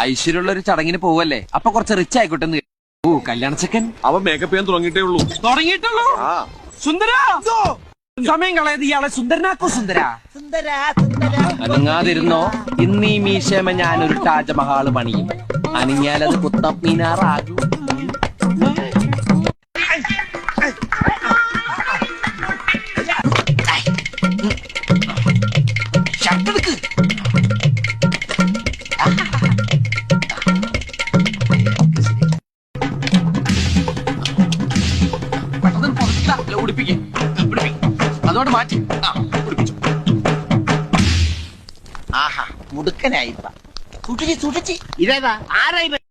ഐശ്വര്യമുള്ള ഒരു ചടങ്ങിന് പോവല്ലേ? അപ്പൊ കുറച്ച് റിച്ച് ആയിക്കോട്ടെ എന്ന് ഓ കല്യാണ ചെക്കൻ. അവൻ മേക്കപ്പ് ചെയ്യാൻ തുടങ്ങിയിട്ടേ ഉള്ളൂ. തുടങ്ങിയിട്ടുള്ളൂ? സുന്ദര? സമയം കളയത് ഇയാളെ സുന്ദരനാക്കോ സുന്ദര. അനങ്ങാതിരുന്നോ? ഇന്ന് ഈ മീശമ ഞാനൊരു താജ്മഹാൾ പണിയും. അനങ്ങിയാലത് കുത്തം മീനാറാകും. ഉടുപ്പിക്ക്. മാറ്റി. ആ, ആഹാ മുടുക്കനായിപ്പ. സൂക്ഷിച്ച് സൂക്ഷിച്ച് ഇതേതാ? ആരാ ഇത്?